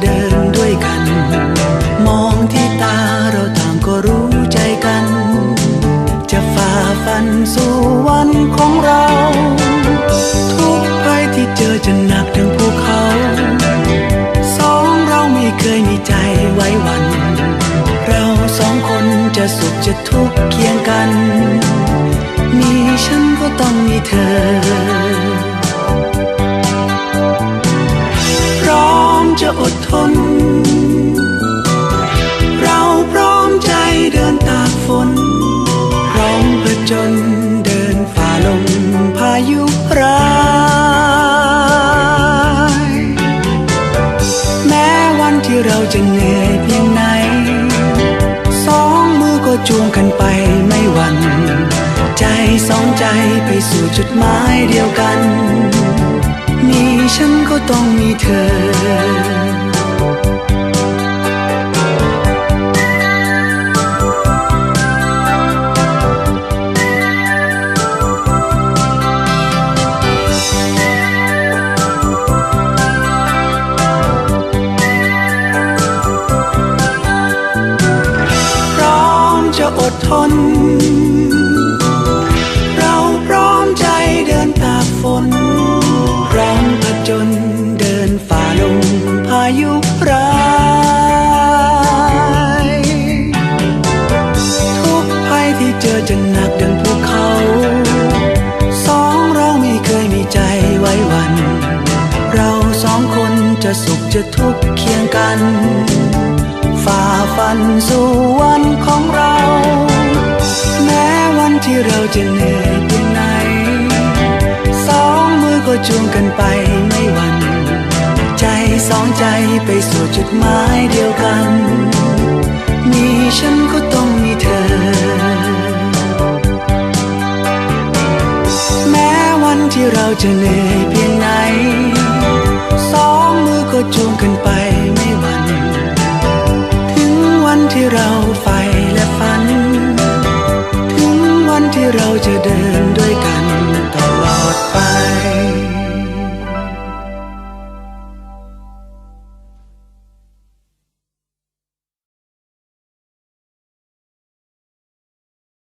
เดินด้วยกัน มองที่ตาเราต่างก็รู้ใจกัน จะฝ่าฟันสู่วันของเรา ทุกภัยที่เจอจะหนักถึงภูเขา สองเราไม่เคยมีใจไว้วัน เราสองคนจะสุขจะทุกข์เคียงกัน มีฉันก็ต้องมีเธอ อดทน เราพร้อมใจเดินตากฝนพร้อมผจญเดินฝ่าลมพายุร้ายแม้วันที่เราจะเหนื่อยเพียงไหน สองมือก็จูงกันไปไม่หวั่นใจสองใจไปสู่จุดหมายเดียวกัน มีฉันก็ต้องมีเธอ น เราพร้อมใจเดินตากฝน พร้อมผจญเดินฝ่าลมพายุร้ายทุกภัยที่เจอจะหนักดังภูเขา สองเราไม่เคยมีใจไว้วัน เราสองคนจะสุขจะทุกข์เคียงกันฝ่าฟันสู่วันของเรา ที่เราจะเหนื่อยเพียงไหนสองมือก็จูงกันไปไม่หวัน่นใจสองใจไปสู่จุดหมายเดียวกัน มีฉันก็ต้องมีเธอ แม้วันที่เราจะเหนื่อยเพียงไหนสองมือก็จูงกันไปไม่หวัน่นถึงวันที่เราฝ่และฝันถึงวันที่เรา oye de